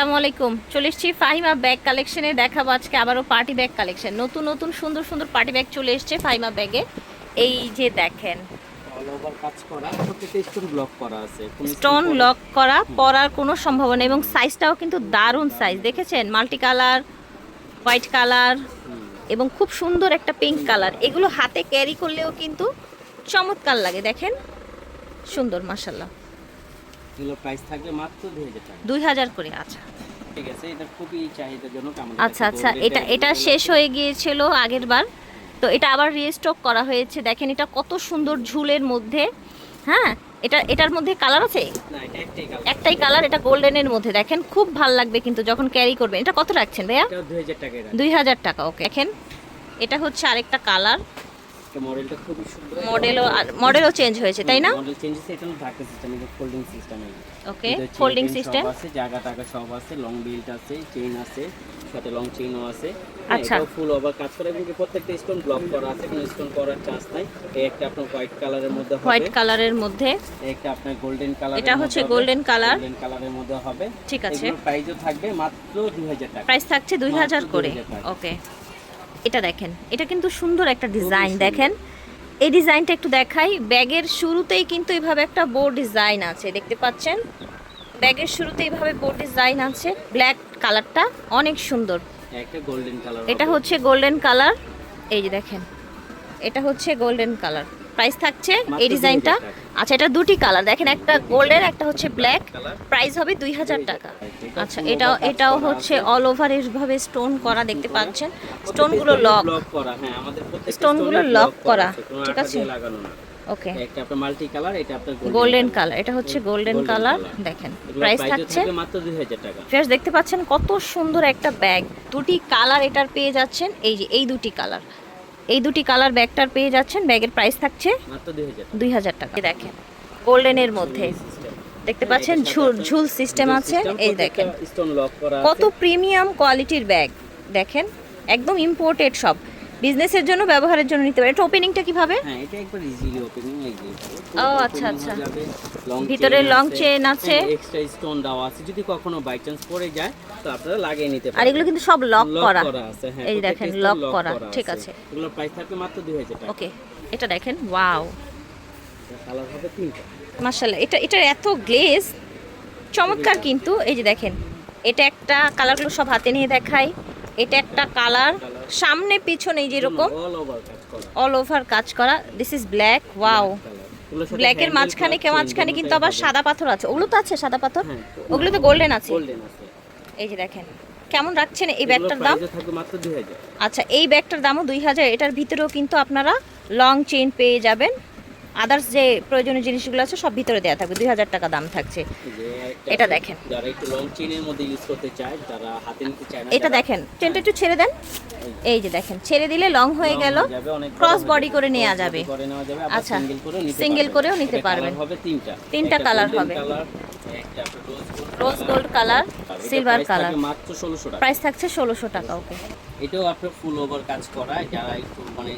আসসালামু আলাইকুম। চলে এসেছি ফাহিমা ব্যাগ কালেকশনে দেখাবো আজকে আবারও পার্টি ব্যাগ কালেকশন নতুন নতুন সুন্দর সুন্দর পার্টি ব্যাগ চলে এসেছে ফাহিমা ব্যাগে এই যে দেখেন। স্টোন লক করা। পরার কোনো সম্ভাবনা এবং সাইজটাও কিন্তু দারুণ সাইজ দেখেছেন? মাল্টি কালার হোয়াইট কালার এবং খুব সুন্দর একটা পিঙ্ক কালার এগুলো হাতে ক্যারি করলেও কিন্তু চমৎকার লাগে। দেখেন? সুন্দর মাসাল্লাহ এগুলো প্রাইস থাকবে মাত্র দুই হাজার টাকা। দুই হাজার করে আচ্ছা। ঠিক আছে এটা খুবই চাহিদাজনক আমাদের আচ্ছা আচ্ছা এটা এটা শেষ হয়ে গিয়েছিল আগের বার। তো এটা আবার রিস্টক করা হয়েছে। দেখেন এটা কত সুন্দর ঝুলের মধ্যে। হ্যাঁ এটা এটার মধ্যে কালার আছে? একটাই কালার এটা গোল্ডেনের মধ্যে। দেখেন খুব ভালো লাগবে কিন্তু যখন ক্যারি করবেন এটা কত রাখছেন ভাইয়া? দুই হাজার টাকা ওকে দেখেন। এটা হচ্ছে আরেকটা কালার মডেলটা খুবই সুন্দর। মডেলও মডেলও চেঞ্জ হয়েছে তাই না? মডেল চেঞ্জেস এটা ঢাকা সিস্টেম এটা folding system okay folding system আছে জায়গা টাকা সব আছে লং বেল্ট আছে চেইন আছে সাথে লং চেইনও আছে। আচ্ছা। ফুল ওভার কাজ করে এবং প্রত্যেকটা স্টোন ব্লক করা আছে কোনো স্টোন করার চান্স নাই। এই একটা আপনার হোয়াইট কালারের মধ্যে হবে। হোয়াইট কালারের মধ্যে? একটা আপনার গোল্ডেন কালার এটা হচ্ছে golden color। গোল্ডেন কালারের মধ্যে হবে। ঠিক আছে। প্রাইসও থাকবে মাত্র 2000 টাকা। প্রাইস থাকছে দুই হাজার মাত্র করে। ওকে এটা দেখেন এটা কিন্তু সুন্দর একটা ডিজাইন দেখেন। এই ডিজাইনটা একটু দেখাই ব্যাগের শুরুতেই কিন্তু এইভাবে একটা বোর্ড ডিজাইন আছে দেখতে পাচ্ছেন? ব্যাগের শুরুতে এইভাবে বোর্ড ডিজাইন আছে ব্ল্যাক কালারটা অনেক সুন্দর। কালার এটা হচ্ছে গোল্ডেন কালার এই যে দেখেন এটা হচ্ছে গোল্ডেন কালার প্রাইস থাকছে এই ডিজাইনটা। আচ্ছা এটা দুটি কালার। দেখেন একটা গোল্ডেন একটা হচ্ছে ব্ল্যাক। প্রাইস হবে দুই হাজার টাকা। আচ্ছা এটাও এটাও হচ্ছে অল ওভার এভাবে স্টোন করা দেখতে পাচ্ছেন। স্টোনগুলো লক ব্লক করা হ্যাঁ করা, ঠিক আছে? ওকে একটা আপনার মাল্টি কালার এটা আপনার গোল্ডেন কালার এটা হচ্ছে গোল্ডেন কালার দেখেন প্রাইস থাকছে মাত্র 2000 টাকা। ফ্রেন্ডস দেখতে পাচ্ছেন কত সুন্দর একটা ব্যাগ দুটি কালার এটার পেয়ে যাচ্ছেন। এই যে এই দুটি কালার এই দুটি কালার ব্যাগটার পেয়ে যাচ্ছেন ব্যাগের প্রাইস থাকছে দুই হাজার টাকা। দেখেন গোল্ডেনের মধ্যে। দেখতে পাচ্ছেন ঝুল ঝুল সিস্টেম আছে। এই দেখেন করা কত প্রিমিয়াম কোয়ালিটির ব্যাগ দেখেন একদম ইম্পোর্টেড সব। বিজনেসের জন্য ব্যবহারের জন্য নিতে পারে। এটা ওপেনিংটা কীভাবে? হ্যাঁ এটা একবার ইজিলি ওপেনিং এগিয়ে ও, আচ্ছা, আচ্ছা। ভিতরে লং chain আছে। এক্সট্রা স্টোন দেওয়া আছে। যদি কখনো বাই চান্স পড়ে যায় তো আপনারা লাগিয়ে নিতে পারেন আর এগুলো কিন্তু সব লক করা। আছে হ্যাঁ এই দেখেন, lock করা, ঠিক আছে। এগুলোর প্রাইস থাকবে মাত্র 2000 টাকা। ওকে এটা দেখেন ওয়াও কালার হবে তিনটা। মার্শাল্লাহ এটা এটার এত গ্লেজ চমৎকার কিন্তু এই যে দেখেন এটা একটা কালারগুলো সব হাতে নিয়ে দেখাই। এটা একটা কালার সামনে পিছনে এই যেরকম অল ওভার কাজ করা। অল ওভার কাজ করা। দিস ইজ ব্ল্যাক ওয়াও ব্ল্যাকের মাঝখানে কে মাঝখানে কিন্তু আবার সাদা পাথর আছে। ওগুলো তো আছে সাদা পাথর? হ্যাঁ ওগুলো তো গোল্ডেন আছে। এই যে দেখেন কেমন রাখছেন এই ব্যাগটার দাম? price ও থাকবে মাত্র 2000 আচ্ছা এই ব্যাগটার দামও দুই হাজার। এটার ভিতরেও কিন্তু আপনারা লং চেইন পেয়ে যাবেন। আদার্স যে প্রয়োজনীয় জিনিসগুলো আছে সব ভিতরে দেওয়া থাকবে। দুই হাজার টাকা দাম থাকছে। এটা দেখেন। যারা একটু লং চেইনের মধ্যে ইউজ করতে চায় যারা হাতে নিতে চায় এটা দেখেন চেনটা একটু ছেড়ে দেন। এই যে দেখেন ছেড়ে দিলে লং হয়ে গেল। ক্রস বডি করে নেওয়া যাবে আচ্ছা, সিঙ্গেল করেও নিতে পারবেন। তিনটা। golden হবে। Rose gold colour silver colour থাকবে মাত্র 1600 টাকা। প্রাইস থাকছে ষোলোশো টাকা ওকে এটাও আপনার ফুল ওভার কাজ করা যারা একটু মানে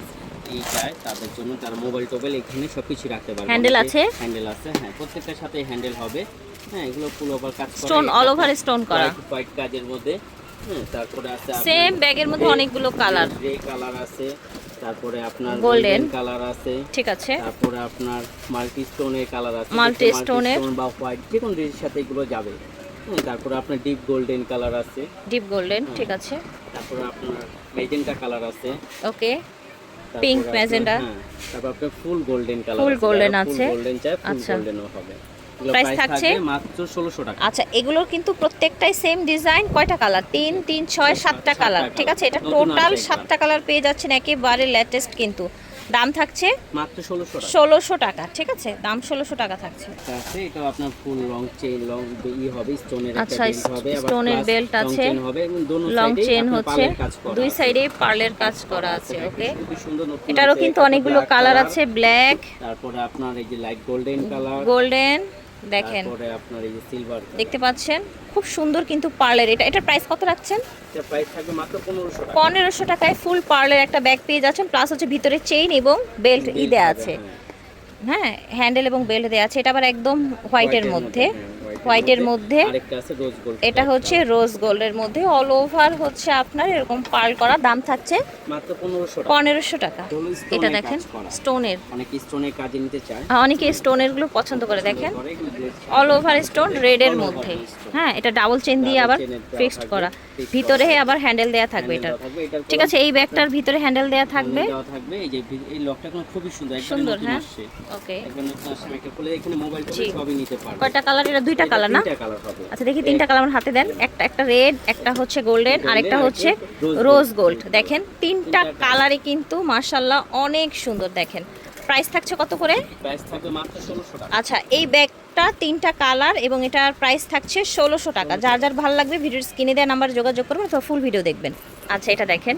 এই চায় তাদের জন্য তার মোবাইল টোবাইল এখানে সবকিছু রাখতে পারবে। হ্যান্ডেল আছে? হ্যান্ডেল আছে হ্যাঁ প্রত্যেকটার সাথে হ্যান্ডেল হবে। হ্যাঁ এগুলো ফুল ওভার কাজ করা স্টোন অল ওভার স্টোন করা। হোয়াইট কাজের মধ্যে। তারপরে আছে সেম ব্যাগের মধ্যে অনেকগুলো কালার গ্রে কালার আছে তারপরে আপনার গোল্ডেন কালার আছে ঠিক আছে। তারপরে আপনার মাল্টি স্টোনের কালার আছে এর। stone বা হোয়াইট যে কোনো ড্রেসের সাথে এগুলো যাবে। তারপরে আপনার ডিপ গোল্ডেন কালার আছে। ডিপ গোল্ডেন ঠিক আছে। তারপরে আপনার মেজেন্টা কালার আছে। ওকে magenta। হ্যাঁ, তারপর আপনার full golden colour Full golden আছে। গোল্ডেন চাই ফুল। গোল্ডেনও হবে। প্রাইস থাকছে? মাত্র 1600 টাকা। আচ্ছা এগুলোর কিন্তু প্রত্যেকটাই সেম ডিজাইন কয়টা কালার তিন তিন ছয় সাতটা কালার ঠিক আছে? এটা টোটাল আসছে একবার। সাতটা কালার পেয়ে যাচ্ছেন একেবারে লেটেস্ট কিন্তু। দাম থাকছে? মাত্র 1600 টাকা। ষোলোশো টাকা ঠিক আছে? দাম ষোলোশো টাকা থাকছে। আছে। এটা আপনার ফুল লং চেইন লং ই হবে স্টোনের আচ্ছা, একটা বেল্ট হবে belt long আছে। হবে এবং দোনো লং সাইডে চেন হচ্ছে। পালের কাজ করা দুই সাইডে পার্লের কাজ করা আছে ওকে এটারও কিন্তু অনেকগুলো কালার আছে ব্ল্যাক তারপরে আপনার এই যে লাইট গোল্ডেন কালার গোল্ডেন দেখেন। তারপরে আপনার এই সিলভার দেখতে পাচ্ছেন? খুব সুন্দর কিন্তু পার্লের এটা এটার প্রাইস কত রাখছেন? এটা প্রাইস থাকবে মাত্র 1500 টাকা। পনেরোশো টাকায় ফুল পার্লের একটা ব্যাগ পেয়ে যাচ্ছেন প্লাস হচ্ছে ভিতরে চেইন এবং বেল্ট ই দেওয়া আছে। হ্যাঁ, হ্যাঁ হ্যান্ডেল এবং বেল্ট দেওয়া আছে। এটা আবার একদম হোয়াইটের মধ্যে হ্যাঁ, হোয়াইটের মধ্যে এটা হচ্ছে রোজ গোল্ডের মধ্যে। অল ওভার হচ্ছে আপনার এরকম পার্ল করা। দাম থাকছে মাত্র পনেরোশো টাকা। এটা দেখেন স্টোনের অনেক স্টোনের কাজে নিতে চায়। অনেকে স্টোনেরগুলো পছন্দ করে দেখেন। অল ওভার স্টোন রেডের মধ্যে। হ্যাঁ এটা ডাবল চেন দিয়ে আবার ফিক্সড করা। ভিতরে আবার হ্যান্ডেল দেয়া থাকবে এটা ঠিক আছে এই ব্যাগটার ভিতরে হ্যান্ডেল দেয়া থাকবে। দেওয়া থাকবে। এই যে এই লকটা খুবই সুন্দর একদম সুন্দর হ্যাঁ। ওকে এখানে মোবাইল। সবই নিতে পারবে। কয়টা কালার এটা দুইটা কালার না? আচ্ছা দেখি তিনটা কালার আমার হাতে দেন। একটা একটা রেড একটা হচ্ছে গোল্ডেন আর একটা হচ্ছে রোজ গোল্ড দেখেন তিনটা কালারে কিন্তু মার্শাল্লাহ অনেক সুন্দর দেখেন। প্রাইস থাকছে কত করে? প্রাইস থাকবে মাত্র ষোলোশো টাকা। আচ্ছা এই ব্যাগটা তিনটা কালার এবং এটার প্রাইস থাকছে ষোলোশো টাকা। যার যার ভালো লাগবে ভিডিওর স্ক্রিনে দেওয়া নাম্বারে যোগাযোগ করবেন অথবা ফুল ভিডিও দেখবেন। আচ্ছা এটা দেখেন।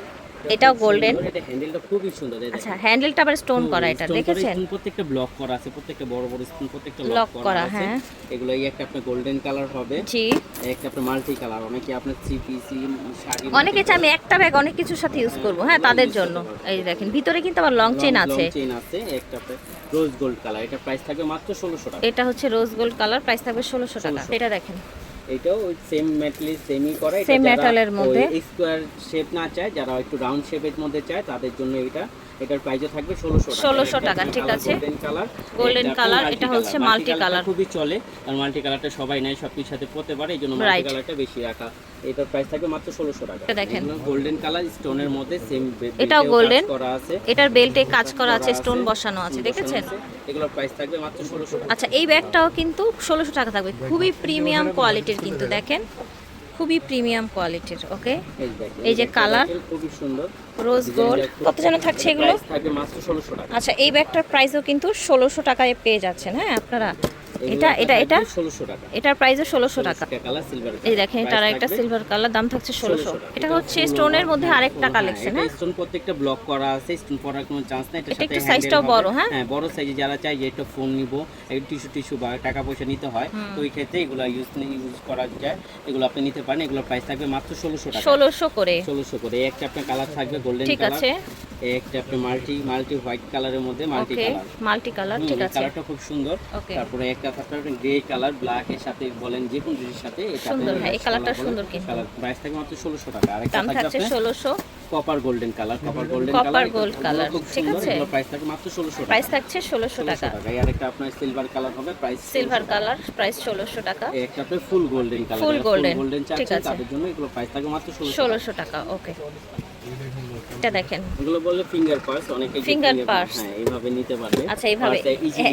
এটাও গোল্ডেন এটা হ্যান্ডেলটা খুবই সুন্দর আচ্ছা হ্যান্ডেলটা আবার স্টোন করা এটা দেখেছেন? প্রত্যেকটা ব্লক করা আছে প্রত্যেকটা বড় বড় স্টোন প্রত্যেকটা Lock লক করা, আছে। হ্যাঁ। এগুলো এই একটা আপনার গোল্ডেন কালার হবে। জি। একটা আপনার মাল্টি কালার অনেকে আপনার থ্রি পিসি শাড়ি অনেকে চাই আমি একটা ব্যাগ অনেক কিছুর সাথে ইউজ করব হ্যাঁ তাদের জন্য। এই দেখেন ভিতরে কিন্তু আবার লং চেন আছে। লং চেন আছে একটা রোজ গোল্ড কালার এটা প্রাইস থাকবে মাত্র ষোলোশো টাকা। এটা হচ্ছে রোজ গোল্ড কালার প্রাইস থাকবে ষোলোশো টাকা। এটা দেখেন। এটাও ওই সেম মেটালের সেমই করা এটা Same যারা মধ্যে। স্কোয়ার শেপ না চায় যারা একটু রাউন্ড শেপের মধ্যে চায় তাদের জন্য এটা এটার প্রাইসও থাকবে ষোলোশো টাকা। 1600 টাকা, ঠিক আছে। গোল্ডেন কালার এটা হচ্ছে multi color। খুবই চলে আর মাল্টি কালারটা সবাই নেয় সব কিছুর সাথে পড়তে পারে এই জন্য মাল্টি কালারটা বেশি রাখা। এটার প্রাইস থাকবে মাত্র ষোলোশো টাকা। এটা দেখেন। গোল্ডেন কালার স্টোনের মধ্যে সেম এটাও golden। করা আছে। এটার বেল্টে কাজ করা আছে স্টোন বসানো আছে দেখেছেন। এগুলোর প্রাইস থাকবে মাত্র ষোলোশো টাকা। আচ্ছা এই ব্যাগটাও কিন্তু ষোলোশো টাকা থাকবে। খুবই প্রিমিয়াম কোয়ালিটির কিন্তু দেখেন? খুবই প্রিমিয়াম কোয়ালিটির ওকে? এই যে কালার। খুবই সুন্দর। রোজ গোল্ড কত যেন থাকছে এগুলো? আচ্ছা এই ব্যাগটার প্রাইসও কিন্তু ষোলোশো টাকায় পেয়ে যাচ্ছেন হ্যাঁ আপনারা? এটা এটা এটা? এটার প্রাইসও ষোলোশো টাকা। এই দেখেন এটার একটা সিলভার কালার দাম থাকছে ষোলোশো এটা হচ্ছে স্টোনের মধ্যে আরেকটা কালেকশন হ্যাঁ স্টোন প্রত্যেকটা ব্লক করা আছে স্টোন পড়ার কোনো চান্স নাই এটা একটু handle বড়, হ্যাঁ? হ্যাঁ বড় সাইজে যারা যে একটা ফোন নিব একটু টিস্যু টিস্যু বা টাকা পয়সা নিতে হয় তো ওই ক্ষেত্রে এগুলো ইউজ ইউজ করা যায় এগুলো আপনি নিতে পারেন এগুলো প্রাইস থাকবে মাত্র ষোলোশো টাকা। ষোলোশো করে। ষোলোশো করে। এই একটা আপনার কালার থাকবে গোল্ডেন ঠিক আছে। একটা আপনার মাল্টি মাল্টি হোয়াইট কালারের মধ্যে মাল্টি কালার মাল্টি কালার ঠিক আছে। কালারটা খুব সুন্দর। তারপরে আপনার গ্রে কালার ব্ল্যাক এর সাথে বলেন যে কোন জিনিসের সাথে সুন্দর, হ্যাঁ, এই কালারটা সুন্দর কিন্তু। কালার প্রাইস থাকে মাত্র 1600 টাকা। থাকছে আপনার ষোলোশো। Copper golden colour copper golden colour ঠিক আছে। এগুলো প্রাইস থাকে মাত্র 1600 টাকা। প্রাইস থাকছে ষোলোশো 1600 টাকা। এই আরেকটা আপনার সিলভার কালার হবে প্রাইস সিলভার কালার প্রাইস ষোলোশো টাকা। একটা আপনার full golden colour Full golden চাচ্ছেন। তাদের জন্য এগুলো প্রাইস থাকে মাত্র 1600 টাকা। ষোলোশো টাকা ওকে। এটা দেখেন। এগুলো বলে ফিঙ্গার পার্স অনেকে finger- হ্যাঁ এইভাবে নিতে পারবে। আচ্ছা এইভাবে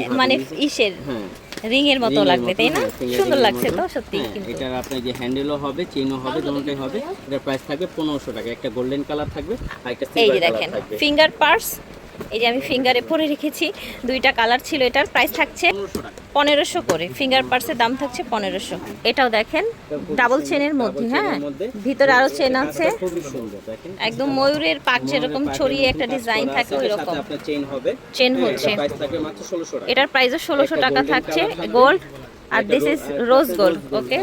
মানে ইসের হ্যাঁ। রিং এর মতো লাগবে তাই না? হ্যাঁ, সুন্দর লাগছে তো সত্যি হ্যাঁ, এটার আপনার যে হ্যান্ডেলও হবে চেনও হবে দুটোই হবে। এটার প্রাইস থাকবে পনেরোশো টাকা। একটা গোল্ডেন কালার থাকবে আর একটা সিলভার কালার থাকবে। ফিঙ্গার পার্স এই যে আমি ফিঙ্গারে পরে রেখেছি, দুইটা কালার ছিল এটার প্রাইস থাকছে পনেরোশো করে। ফিঙ্গার পার্সের দাম থাকছে পনেরোশো। এটাও দেখেন ডাবল চেনের মধ্যে হ্যাঁ। ভিতরে আরও চেন আছে। একদম ময়ূরের পাক যেরকম ছড়িয়ে একটা ডিজাইন থাকে, ওই রকম। চেন হচ্ছে। এটার প্রাইসও ষোলোশো টাকা থাকছে gold R this is rose gold okay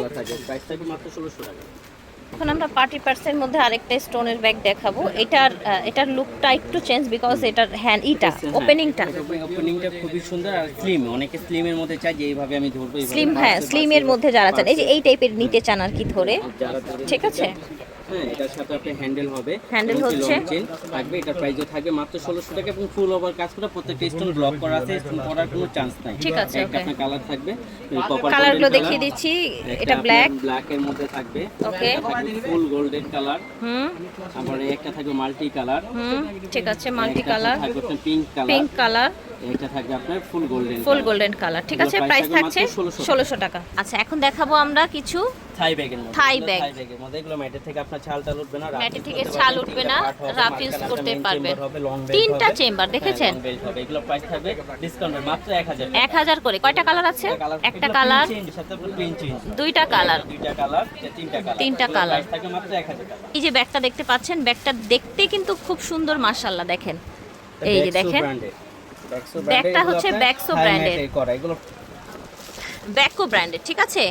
এখন আমরা পার্টি পার্সের মধ্যে আরেকটা স্টোনের ব্যাগ দেখাবো। এটার এটার লুকটা একটু চেঞ্জ বিকজ এটার হ্যান্ড ইটা ওপেনিংটা ওপেনিংটা খুবই সুন্দর আর স্লিম অনেকে স্লিমের মধ্যে চায় যে এইভাবে আমি ধরবো স্লিম হ্যাঁ স্লিমের মধ্যে যারা চান এই যে এই টাইপের নিতে চান আর কি ধরে। ঠিক আছে। হ্যাঁ এটার সাথে আপনি হ্যান্ডেল হবে। এবং হচ্ছে। থাকবে এটার প্রাইসও থাকবে মাত্র ষোলোশো টাকা এবং ফুল ওভার কাজ করা প্রত্যেকটা স্টোন ব্লক করা আছে স্টোন পড়ার কোনো চান্স নাই। ঠিক আছে, একটা আপনার কালার থাকবে কপার কালারগুলো দেখিয়ে দিচ্ছি এটা ব্ল্যাক ব্ল্যাক এর মধ্যে থাকবে। ওকে ফুল গোল্ডেন কালার হুম। এই একটা থাকবে মাল্টি কালার হুম ঠিক আছে মাল্টি কালার থাকবে পিঙ্ক কালার পিঙ্ক কালার এটা থাকবে আপনার full golden full golden colour ঠিক আছে প্রাইস থাকছে মাত্র 1600 ষোলোশো টাকা। আচ্ছা এখন দেখাবো আমরা কিছু থাই ব্যাগের মধ্যে থাই ব্যাগ। থাই ব্যাগের মধ্যে এগুলো ম্যাটের থেকে আপনার উঠবে না ম্যাটের থেকে ছাল উঠবে না, rough use করতে পারবেন। তিনটা চেম্বার দেখেছেন? হবে এগুলো প্রাইস থাকবে ডিসকাউন্ট মাত্র 1000 এক হাজার করে। কয়টা কালার আছে? একটা কালার দুইটা কালার দুইটা কালার তিনটা কালার তিনটা colour। মাত্র 1000 এই যে ব্যাগটা দেখতে পাচ্ছেন ব্যাগটা দেখতে কিন্তু খুব সুন্দর মাশাল্লাহ দেখেন। এই যে দেখেন। ব্যাগটা হচ্ছে আপনার ব্র্যান্ডের ব্যাকো ব্র্যান্ডের ঠিক আছে?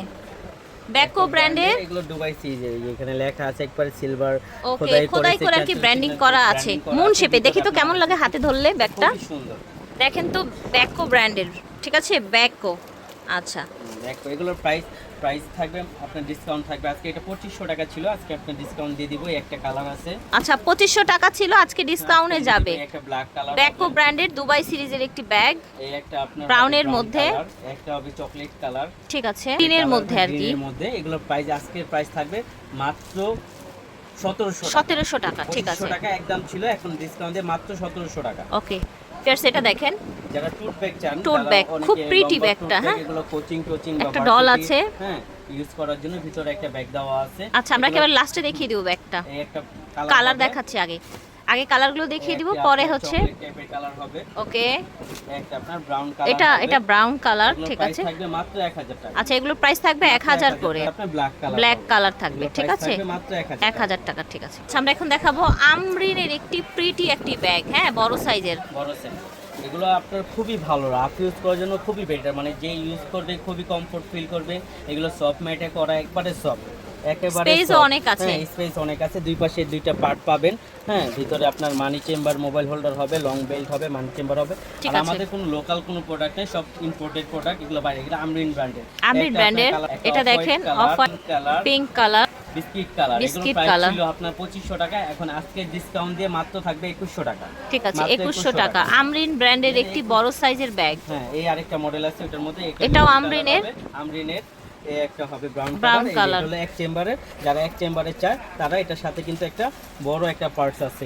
ব্যাকো ব্র্যান্ডে এগুলো দুবাই সিজ এখানে লেখা আছে একবার সিলভার ওকে খোদাই করে আর কি ব্র্যান্ডিং করা আছে। মুন শেপে দেখি তো কেমন লাগে হাতে ধরলে ব্যাগটা? সুন্দর। দেখেন তো ব্যাকো ব্র্যান্ডের ঠিক আছে? ব্যাকো আচ্ছা। ব্যাকো এগুলোর প্রাইস প্রাইস থাকবে আপনার ডিসকাউন্ট থাকবে। আজকে এটা পঁচিশশো টাকা ছিল আজকে আপনার ডিসকাউন্ট দিয়ে দিব একটা কালার আছে। আচ্ছা পঁচিশশো টাকা ছিল আজকে ডিসকাউন্টে যাবে। একটা ব্ল্যাক কালার ব্যাকো ব্র্যান্ডের দুবাই সিরিজের একটি ব্যাগ এই একটা আপনার ব্রাউনের মধ্যে। একটা হবে চকলেট কালার ঠিক আছে টিনের মধ্যে আর কি। এর মধ্যে এগুলো প্রাইস আজকের প্রাইস থাকবে মাত্র সতেরোশো টাকা। ঠিক আছে। টাকা একদম ছিল এখন ডিসকাউন্টে মাত্র সতেরোশো টাকা। ওকে ফের সেটা দেখেন। যারা টুট ব্যাগ চান টুট ব্যাগ খুব প্রিটি ব্যাগটা, হ্যাঁ? এগুলো কোচিং কোচিং একটা ডল আছে। হ্যাঁ ইউজ করার জন্য ভিতরে একটা ব্যাগ দেওয়া আছে। আচ্ছা আমরা একেবারে লাস্টে দেখিয়ে দেব ব্যাগটা এই একটা কালার দেখাচ্ছি আগে। আগে কালারগুলো দেখিয়ে দিব পরে হচ্ছে ওকে। এটা এটা ব্রাউন কালার ঠিক আছে। থাকবে মাত্র 1000 টাকা। আচ্ছা এগুলোর প্রাইস থাকবে এক হাজার করে। ব্ল্যাক কালার থাকবে ঠিক আছে? এক হাজার টাকা। ঠিক আছে। আচ্ছা, আমরা এখন দেখাবো আমরিনের একটি প্রিটি একটি ব্যাগ হ্যাঁ বড় সাইজের বড় সাইজ এগুলো আপনার খুবই ভালো রাফ ইউজ করার জন্য খুবই বেটার মানে যে ইউজ করবে খুবই কমফোর্ট ফিল করবে। এগুলো সফট ম্যাটে করা একবারে সফট একেবারে ও অনেক আছে। হ্যাঁ স্পেস অনেক আছে। দুই পাশে দুইটা পার্ট পাবেন। হ্যাঁ ভিতরে আপনার মানি চেম্বার মোবাইল হোল্ডার হবে লং বেল্ট হবে মানি চেম্বার হবে। আর আমাদের কোনো লোকাল কোনো প্রোডাক্ট নেই সব ইম্পোর্টেড প্রোডাক্ট এগুলো বাইরে। এগুলো আমরিন ব্র্যান্ডের আমরিন brand-এর, এটা দেখেন, colour pink colour biscuit colour এগুলো Biscuit ছিল আপনার 2500 টাকা। এখন আজকে ডিসকাউন্ট দিয়ে মাত্র থাকবে 2100 টাকা। ঠিক আছে একুশশো 2100 টাকা। আমরিন ব্র্যান্ডের একটি বড় সাইজের ব্যাগ হ্যাঁ এই আরেকটা মডেল আছে ওটার মধ্যে এটাও আমরিনের? আমরিনের একটা হবে ব্রাউন কালার হলো এক চেম্বারে যারা এক চেম্বারে চায় তারা এটার সাথে কিন্তু একটা বড় একটা পার্টস আছে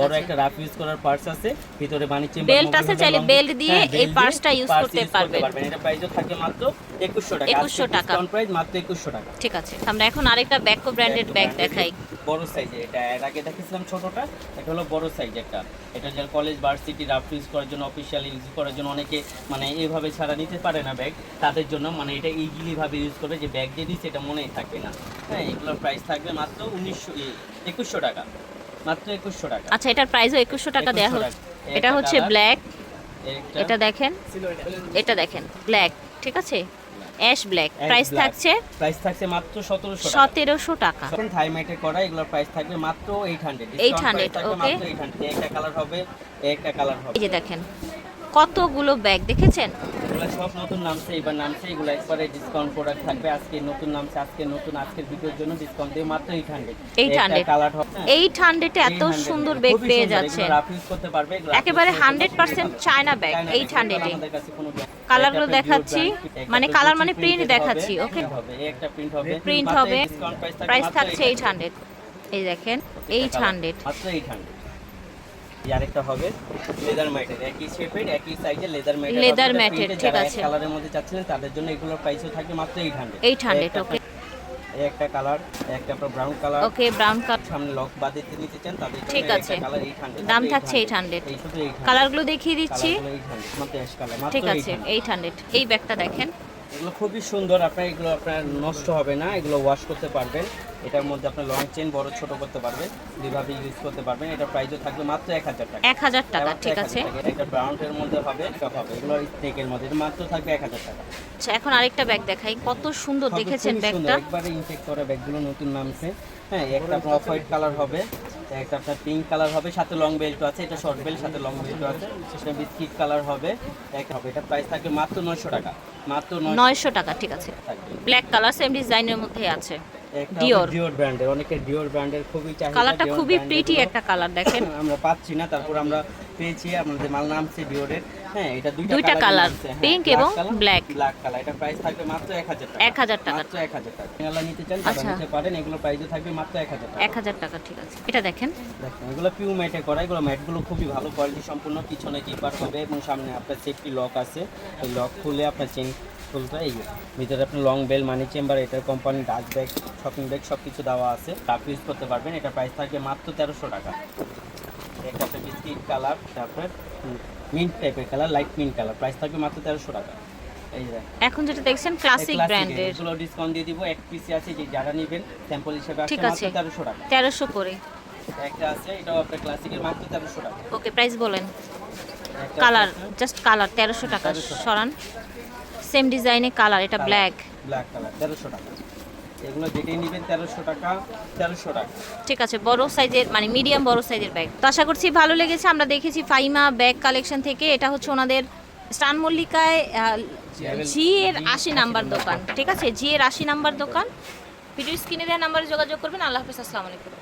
বড় একটা রাফ ইউজ করার পার্টস আছে ভিতরে বানি চেম্বার Belt আছে, চাইলে belt দিয়ে এই purse টা use করতে পারবেন। এটা প্রাইসও থাকে মাত্র 2100 টাকা। 2100 টাকা। ডিসকাউন্ট প্রাইস মাত্র 2100 টাকা। ঠিক আছে আমরা এখন আরেকটা ব্যাকো ব্র্যান্ডেড ব্যাগ দেখাই। বড় সাইজের এটা এর আগে দেখেছিলাম ছোটটা এটা হলো বড় সাইজ একটা। এটা যারা কলেজ ভার্সিটি রাফ ইউজ করার জন্য অফিসিয়াল ইউজ করার জন্য অনেকে মানে এইভাবে ছাড়া নিতে পারে না ব্যাগ তাদের জন্য মানে এটা ইজিলি ভাবে ইউজ করবে যে ব্যাগ দিয়ে দিচ্ছে এটা মনেই থাকবে না। হ্যাঁ এগুলোর প্রাইস থাকবে মাত্র উনিশশো একুশশো টাকা। মাত্র 2100 টাকা। আচ্ছা এটার প্রাইসও একুশশো টাকা দেওয়া হচ্ছে। এটা হচ্ছে ব্ল্যাক এটা দেখেন। এটা দেখেন ব্ল্যাক ঠিক আছে? অ্যাশ ব্ল্যাক প্রাইস থাকছে প্রাইস থাকছে মাত্র সতেরোশো টাকা। সতেরোশো টাকা। এখন থাইমাইটের করা এগুলোর প্রাইস থাকবে মাত্র এইট হান্ড্রেড 800, ওকে একটা কালার হবে একটা কালার হবে। এই যে দেখেন। কতগুলো ব্যাগ দেখেছেন? সব নতুন নামছে এবার নামছে এগুলো একবারে ডিসকাউন্ট প্রোডাক্ট থাকবে। আজকে নতুন নামছে আজকে নতুন আজকের ভিডিওর জন্য ডিসকাউন্ট দিয়ে মাত্র এইট হান্ড্রেড 800 কালার হবে এইট হান্ড্রেডে এত সুন্দর ব্যাগ পেয়ে যাচ্ছেন। ইউজ করতে পারবে একেবারে রাফ ইউজ করতে 100% China bag China eight bag, হান্ড্রেডে আমাদের কাছে কোনো ব্যাগ- কালারগুলো দেখাচ্ছি। মানে কালার মানে প্রিন্ট দেখাচ্ছি ওকে এই একটা প্রিন্ট হবে। প্রিন্ট হবে। প্রাইস থাকছে 800 এইট হান্ড্রেড এই দেখেন এইট হান্ড্রেড মাত্র এইট হান্ড্রেড আরেকটা হবে লেদার ম্যাটের একই শেপের একই সাইজের লেদার ম্যাটের mat এর, ঠিক আছে। কালারের মধ্যে চাচ্ছিলেন তাদের জন্য এগুলোর প্রাইসও থাকবে মাত্র এইট হান্ড্রেড 800, okay। এই একটা কালার একটা আপনার brown colour okay brown colour সামনে লক বাদ দিতে নিতে চান তাদের জন্য ঠিক আছে। কালার 800 দাম থাকছে 800 800 এই শুধু 800 কালারগুলো দেখিয়ে দিচ্ছি। কালারগুলো 800 কালার মাত্র ঠিক আছে 800 এইট এই ব্যাগটা দেখেন। এগুলো খুবই সুন্দর আপনার এগুলো আপনার নষ্ট হবে না এগুলো ওয়াশ করতে পারবেন। এটার মধ্যে আপনার লং চেন বড় ছোট করতে পারবেন দুইভাবে ইউজ করতে পারবেন। এটা প্রাইসও থাকবে মাত্র এক হাজার টাকা। এক হাজার টাকা ঠিক আছে। এটা ব্রাউনের মধ্যে হবে সব হবে। এগুলো স্টেকের মধ্যে এটা মাত্র থাকবে এক হাজার টাকা। আচ্ছা এখন আরেকটা ব্যাগ দেখাই। কত সুন্দর দেখেছেন ব্যাগটা একবারে ইনটেক করা ব্যাগগুলো নতুন নামছে। হ্যাঁ একটা অফ হোয়াইট কালার হবে। একটা আপনার পিঙ্ক কালার হবে সাথে লং বেল্ট আছে এটা শর্ট বেল্ট সাথে লং বেল্ট আছে সেটা বিস্কিট কালার হবে এক হবে এটা প্রাইস থাকবে মাত্র নয়শো টাকা মাত্র নয় নয়শো টাকা ঠিক আছে। ব্ল্যাক কালার সেম ডিজাইনের মধ্যে আছে। ডিওর ডিওর ব্র্যান্ডের অনেকের ডিওর ব্র্যান্ডের খুবই চাহিদা কালারটা খুবই প্রিটি একটা কালার দেখেন। আমরা পাচ্ছি না তারপর আমরা পেয়েছি আমাদের মাল নামছে ডিওরের হ্যাঁ এটা দুইটা কালার colour, pink এবং। ব্ল্যাক কালার এটা প্রাইস থাকবে মাত্র 1000 টাকা। 1000 টাকা। মাত্র 1000 টাকা। আপনারা নিতে চান আচ্ছা। নিতে পারেন এগুলো থাকবে মাত্র 1000 টাকা। এক হাজার টাকা ঠিক আছে। এটা দেখেন। দেখেন এগুলো পিউ ম্যাটে করা এগুলো ম্যাটগুলো খুবই ভালো কোয়ালিটি সম্পূর্ণ পিছনে জিপার হবে এবং সামনে আপনার সেফটি লক আছে। এই লক খুলে আপনার চেন খুলতে এই ভিতরে লং বেল মানি চেম্বার এটার company Dutch bag shopping bag সব কিছু দেওয়া আছে। টাপ ইউজ করতে পারবেন এটা প্রাইস থাকবে মাত্র তেরোশো টাকা। একটা বিস্কিট কালার তারপর মিন্ট টাইপের colour light mint colour price থাকবে মাত্র তেরোশো টাকা। এই যে এখন যেটা দেখছেন ক্লাসিক ব্র্যান্ডের এগুলো ডিসকাউন্ট দিয়ে দিব এক পিসি আছে যে যারা নেবেন স্যাম্পল হিসেবে আসছে মাত্র আছে। তেরোশো টাকা। তেরোশো করে। একটা আছে এটাও আপনার ক্লাসিকের মাত্র তেরোশো টাকা। ওকে প্রাইস বলেন। কালার জাস্ট কালার তেরোশো 1300 টাকা। সরান। সেম ডিজাইনে কালার এটা ব্ল্যাক ব্ল্যাক কালার তেরোশো টাকা। এগুলো যেটাই নেবেন তেরোশো টাকা তেরোশো টাকা। ঠিক আছে বড় সাইজের মানে মিডিয়াম বড় সাইজের ব্যাগ তো আশা করছি ভালো লেগেছে আমরা দেখেছি ফাইমা ব্যাগ কালেকশন থেকে। এটা হচ্ছে ওনাদের স্টান মল্লিকায় জি এর আশি নাম্বার দোকান। ঠিক আছে জি এর আশি নাম্বার দোকান। ভিডিও স্ক্রিনে দেওয়া নাম্বারে যোগাযোগ করবেন। আল্লাহ হাফিজ আসসালামু আলাইকুম।